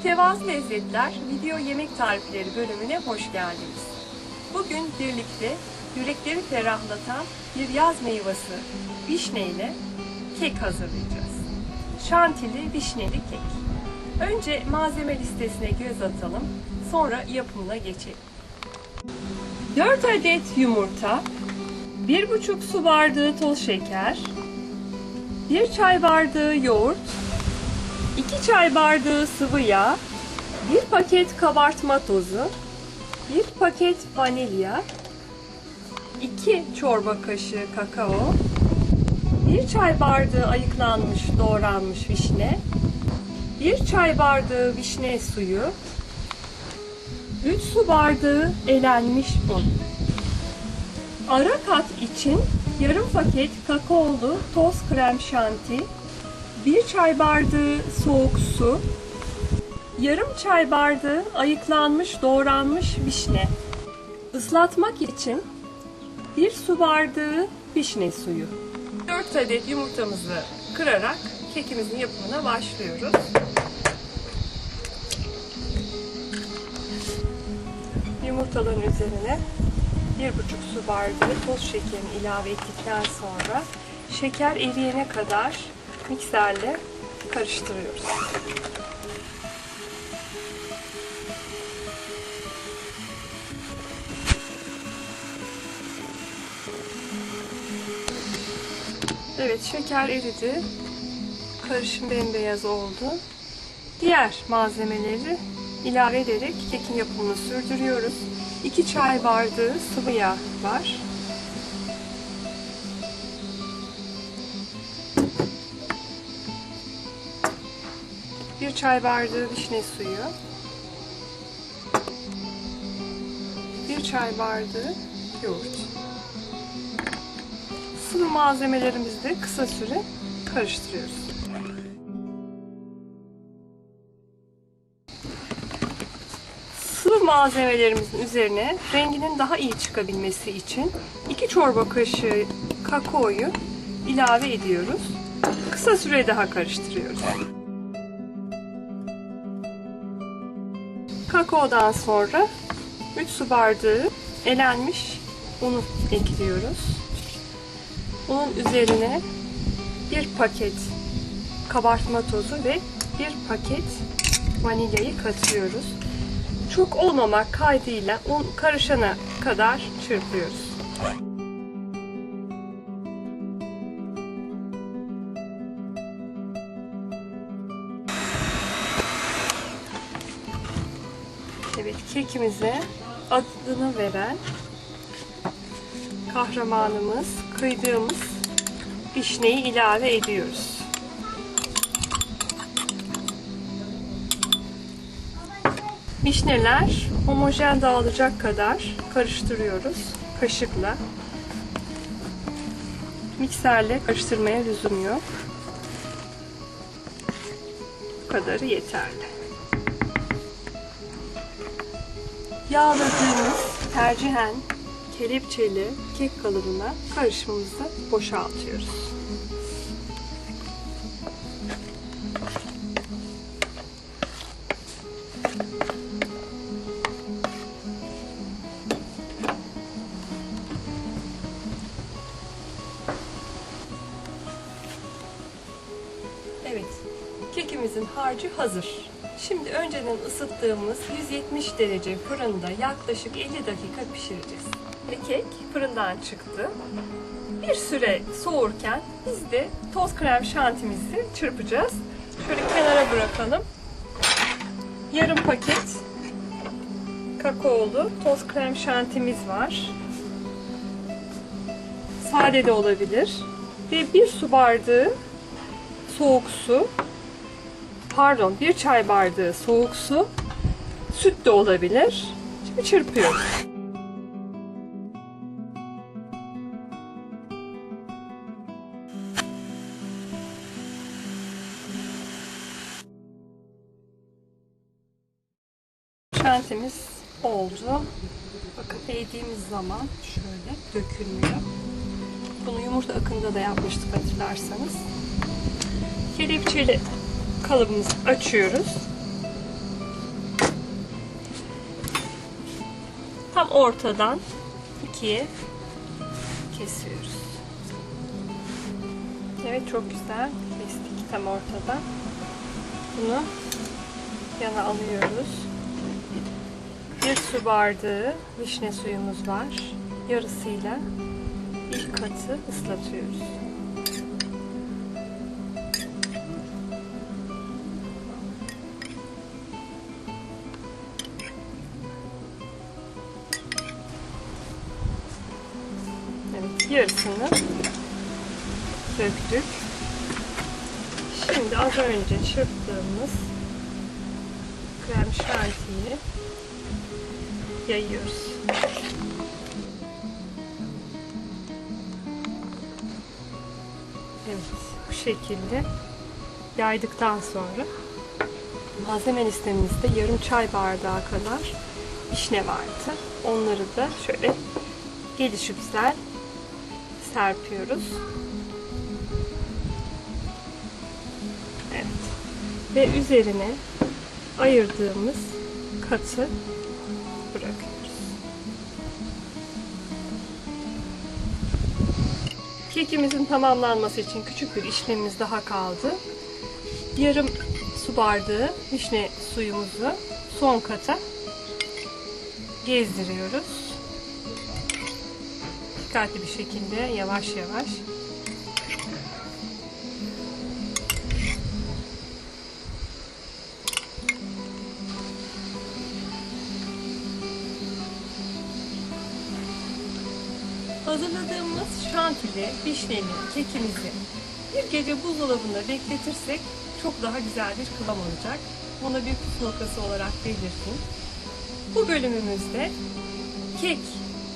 Mütevazı Lezzetler Video Yemek Tarifleri bölümüne hoş geldiniz. Bugün birlikte yürekleri ferahlatan bir yaz meyvesi vişne ile kek hazırlayacağız. Şantili vişneli kek. Önce malzeme listesine göz atalım, sonra yapımına geçelim. 4 adet yumurta, 1,5 su bardağı toz şeker, 1 çay bardağı yoğurt, 2 çay bardağı sıvı yağ, 1 paket kabartma tozu, 1 paket vanilya, 2 çorba kaşığı kakao, 1 çay bardağı ayıklanmış doğranmış vişne, 1 çay bardağı vişne suyu, 3 su bardağı elenmiş un. Ara kat için yarım paket kakaolu toz krem şanti, 1 çay bardağı soğuk su, yarım çay bardağı ayıklanmış doğranmış vişne. Islatmak için 1 su bardağı vişne suyu. 4 adet yumurtamızı kırarak kekimizin yapımına başlıyoruz. Yumurtaların üzerine 1,5 su bardağı toz şekerini ilave ettikten sonra şeker eriyene kadar mikserle karıştırıyoruz. Evet şeker eridi. Karışım bembeyaz oldu. Diğer malzemeleri ilave ederek kekin yapımını sürdürüyoruz. 2 çay bardağı sıvı yağ var. Bir çay bardağı vişne suyu. Bir çay bardağı yoğurt. Sıvı malzemelerimizi de kısa süre karıştırıyoruz. Sıvı malzemelerimizin üzerine renginin daha iyi çıkabilmesi için 2 çorba kaşığı kakaoyu ilave ediyoruz. Kısa süre daha karıştırıyoruz. Kakaodan sonra 3 su bardağı elenmiş unu ekliyoruz. Unun üzerine bir paket kabartma tozu ve bir paket vanilyayı katıyoruz. Çok olmamak kaydıyla un karışana kadar çırpıyoruz. Kekimize adını veren kahramanımız, kıydığımız vişneyi ilave ediyoruz. Vişneler homojen dağılacak kadar karıştırıyoruz kaşıkla. Mikserle karıştırmaya lüzum yok. Bu kadarı yeterli. Yağladığımız tercihen kelepçeli kek kalıbına karışımımızı boşaltıyoruz. Evet, kekimizin harcı hazır. Şimdi önceden ısıttığımız 170 derece fırında yaklaşık 50 dakika pişireceğiz. Kek fırından çıktı. Bir süre soğurken biz de toz krem şantimizi çırpacağız. Şöyle kenara bırakalım. Yarım paket kakaolu toz krem şantimiz var. Sade de olabilir. Ve bir su bardağı soğuk su, pardon bir çay bardağı soğuk su, süt de olabilir. Şimdi çırpıyoruz. Şantimiz oldu. Bakın değdiğimiz zaman şöyle dökülmüyor. Bunu yumurta akında da yapmıştık hatırlarsanız. Kelepçeli kalıbımızı açıyoruz. Tam ortadan ikiye kesiyoruz. Evet çok güzel kestik tam ortadan. Bunu yana alıyoruz. Bir su bardağı vişne suyumuz var. Yarısıyla ilk katı ıslatıyoruz. Yarısını döktük. Şimdi az önce çırptığımız krem şantiyi yayıyoruz. Evet, bu şekilde yaydıktan sonra malzeme listemizde yarım çay bardağı kadar vişne vardı. Onları da şöyle gelişi güzel serpiyoruz. Evet. Ve üzerine ayırdığımız katı bırakıyoruz. Kekimizin tamamlanması için küçük bir işlemimiz daha kaldı. Yarım su bardağı vişne suyumuzu son kata gezdiriyoruz. Dikkatli bir şekilde yavaş yavaş Hazırladığımız şantili, vişneli kekimizi bir gece buzdolabında bekletirsek çok daha güzel bir kıvam olacak. Buna bir püf noktası olarak belirteyim. Bu bölümümüzde kek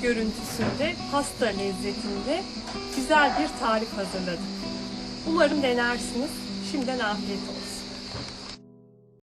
görüntüsünde, pasta lezzetinde güzel bir tarif hazırladık. Umarım denersiniz. Şimdiden afiyet olsun.